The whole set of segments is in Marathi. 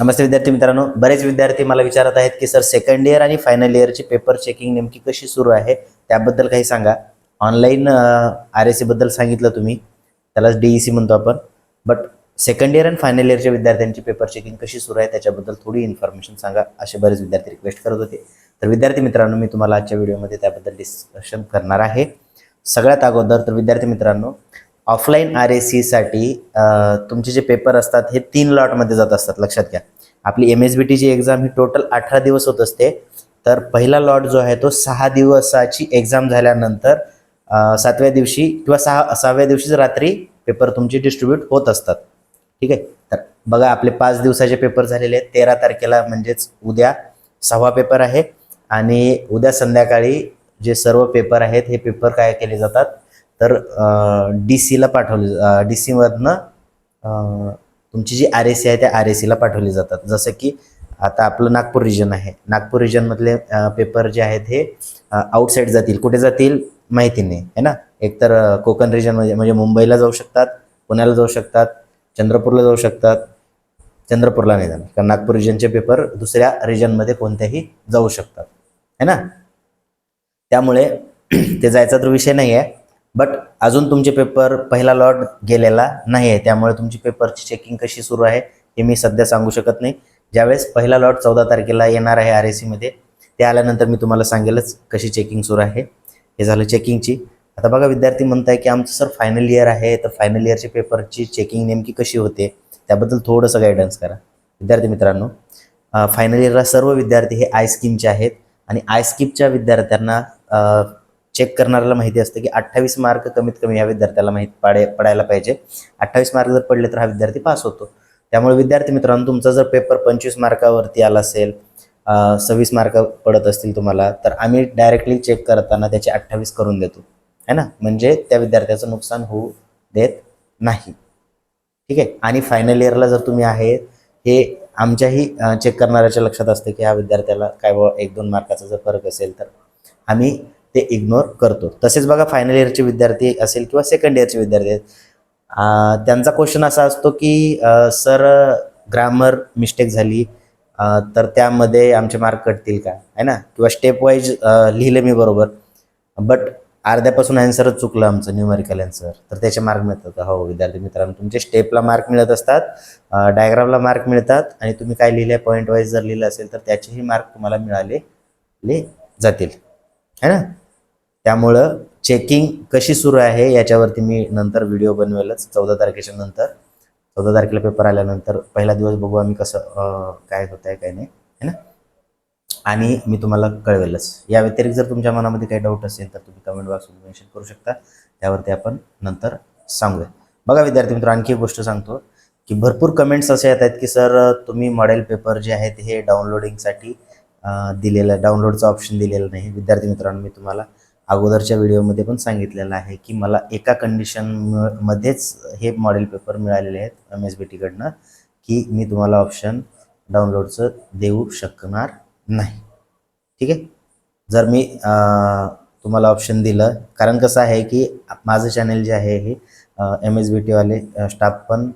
नमस्ते विद्यार्थी मित्रांनो बरेच विद्यार्थी मला विचारत आहेत की सर सेकंड इयर आणि फायनल इयरची पेपर चेकिंग नेमकी कशी सुरू आहे? त्याबद्दल काही सांगा. ऑनलाईन आर एसबद्दल सांगितलं तुम्ही. त्यालाच डीईसी म्हणतो आपण. बट सेकंड इयर आणि फायनल इयरच्या विद्यार्थ्यांची पेपर चेकिंग कशी सुरू आहे त्याच्याबद्दल थोडी इन्फॉर्मेशन सांगा. असे बरेच विद्यार्थी रिक्वेस्ट करत होते. तर विद्यार्थी मित्रांनो मी तुम्हाला आजच्या व्हिडिओमध्ये त्याबद्दल डिस्कशन करणार आहे. सगळ्यात अगोदर तर विद्यार्थी मित्रांनो ऑफलाईन आर ए सीसाठी तुमचे जे पेपर असतात हे तीन लॉटमध्ये जात असतात लक्षात घ्या. आपली एम एस बी टीची एक्झाम ही टोटल अठरा दिवस होत असते. तर पहिला लॉट जो आहे तो सहा दिवसाची एक्झाम झाल्यानंतर सातव्या दिवशी किंवा सहा सहाव्या दिवशीच रात्री पेपर तुमचे डिस्ट्रीब्यूट होत असतात. ठीक आहे? तर बघा आपले पाच दिवसाचे पेपर झालेले आहेत. तेरा तारखेला म्हणजेच उद्या सहावा पेपर आहे. आणि उद्या संध्याकाळी जे सर्व पेपर आहेत हे पेपर काय केले जातात? तर डी सीला पाठवले डी सीमधनं तुमची जी आर ए सी आहे त्या आर ए सीला पाठवली जातात. जसं की आता आपलं नागपूर रिजन आहे. नागपूर रिजनमधले पेपर जे आहेत हे आउटसाईड जातील. कुठे जातील? माहिती नाही. आहे ना? एकतर कोकण रिजनमध्ये म्हणजे, म्हणजे मुंबईला जाऊ शकतात पुण्याला जाऊ शकतात चंद्रपूरला जाऊ शकतात. चंद्रपूरला नाही जाणार. कारण नागपूर रिजनचे पेपर दुसऱ्या रिजनमध्ये कोणत्याही जाऊ शकतात. है ना? त्यामुळे ते जायचा तर विषय नाही आहे बट अजून तुमचे पेपर पहिला लॉट गेलेला नाही आहे त्यामुळे तुमची पेपरची चेकिंग कशी सुरू आहे हे मी सध्या सांगू शकत नाही. ज्यावेळेस पहिला लॉट चौदा तारखेला येणार आहे आर ए सीमध्ये ते आल्यानंतर मी तुम्हाला सांगेलच कशी चेकिंग सुरू आहे. हे झालं चेकिंगची आता बघा विद्यार्थी म्हणताय की आमचं सर फायनल इयर आहे तर फायनल इयरच्या पेपरची चेकिंग नेमकी कशी होते त्याबद्दल थोडंसं गायडन्स करा. विद्यार्थी मित्रांनो फायनल इयरला सर्व विद्यार्थी हे आय स्कीमचे आहेत. आणि आय स्कीमच्या विद्यार्थ्यांना चेक करणाऱ्याला माहिती असतं की अठ्ठावीस मार्क कमीत कमी ह्या विद्यार्थ्याला माहीत पाडे पडायला पाहिजे. अठ्ठावीस मार्क जर पडले तर हा विद्यार्थी पास होतो. त्यामुळे विद्यार्थी मित्रांनो तुमचा जर पेपर पंचवीस मार्कावरती आला असेल सव्वीस मार्क पडत असतील तुम्हाला तर आम्ही डायरेक्टली चेक करताना त्याचे अठ्ठावीस करून देतो. है ना? म्हणजे त्या विद्यार्थ्याचं नुकसान होऊ देत नाही. ठीक आहे? आणि फायनल इयरला जर तुम्ही आहे हे आमच्याही चेक करणाऱ्याच्या लक्षात असते की ह्या विद्यार्थ्याला काय बाबा एक दोन मार्काचा जर फरक असेल तर आम्ही ते इग्नोर करतो. तसेच बघा फायनल इयरचे विद्यार्थी असेल किंवा सेकंड इयरचे विद्यार्थी आहेत. त्यांचा क्वेश्चन असा असतो की सर ग्रामर मिस्टेक झाली तर त्यामध्ये आमचे मार्क कटतील का? आहे ना? किंवा स्टेप वाईज लिहिलं मी बरोबर बट अर्ध्यापासून ॲन्सरच चुकलं आमचं न्यूमेरिकल आन्सर तर त्याचे मार्क मिळतात. हो विद्यार्थी मित्रांनो तुमचे स्टेपला मार्क मिळत असतात डायग्रामला मार्क मिळतात आणि तुम्ही काय लिहिले पॉईंट वाईज जर लिहिलं असेल तर त्याचेही मार्क तुम्हाला मिळालेले जातील. है ना? त्यामुळं चेकिंग कशी सुरू आहे याच्यावरती मी नंतर व्हिडिओ बनवेलच चौदा तारखेच्या नंतर. चौदा तारखेला पेपर आल्यानंतर पहिला दिवस बघू आम्ही कसं काय होत आहे काय नाही है ना? आणि मी तुम्हाला कळवेलच. या व्यतिरिक्त जर तुमच्या मनामध्ये काही डाऊट असेल तर तुम्ही कमेंट बॉक्समध्ये मेन्शन करू शकता. त्यावरती आपण नंतर सांगूया. बघा विद्यार्थी मित्र आणखी एक गोष्ट सांगतो की भरपूर कमेंट्स असे येत आहेत की सर तुम्ही मॉडेल पेपर जे आहेत हे डाउनलोडिंगसाठी दिलेलं डाउनलोडचं ऑप्शन दिलेलं नाही. विद्यार्थी मित्रांनो मी तुम्हाला अगोदरच्या व्हिडिओमध्ये पण सांगितलेलं आहे की मला एका कंडिशन मध्येच हे मॉडेल पेपर मिळालेले आहेत एम एस बी टीकडनं की मी तुम्हाला ऑप्शन डाउनलोडचं देऊ शकणार नाही. ठीक आहे? जर मी तुम्हाला ऑप्शन दिलं कारण कसं आहे की माझं चॅनेल जे आहे हे एम एस बी टीवाले स्टाफ पण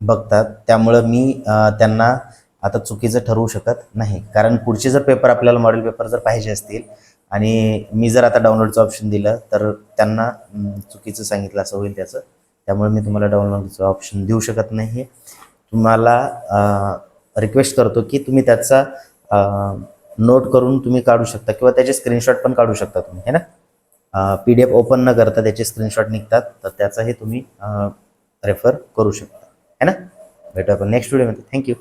बघतात. त्यामुळं मी त्यांना आता चुकीचं ठरवू शकत नाही. कारण पुढचे जर पेपर आपल्याला मॉडेल पेपर जर पाहिजे असतील आणि मी जर आता डाउनलोडचं ऑप्शन दिलं तर त्यांना चुकीचं सांगितलं असं होईल त्याचं. त्यामुळे मी तुम्हाला डाउनलोडचं ऑप्शन देऊ शकत नाही. तुम्हाला रिक्वेस्ट करतो की तुम्ही त्याचा नोट करून तुम्ही काढू शकता किंवा त्याचे स्क्रीनशॉट पण काढू शकता तुम्ही है ना? पी डी एफ ओपन न करता त्याचे स्क्रीनशॉट निघतात तर त्याचाही तुम्ही रेफर करू शकता है ना? भेटू आपण नेक्स्ट व्हिडिओमध्ये थँक्यू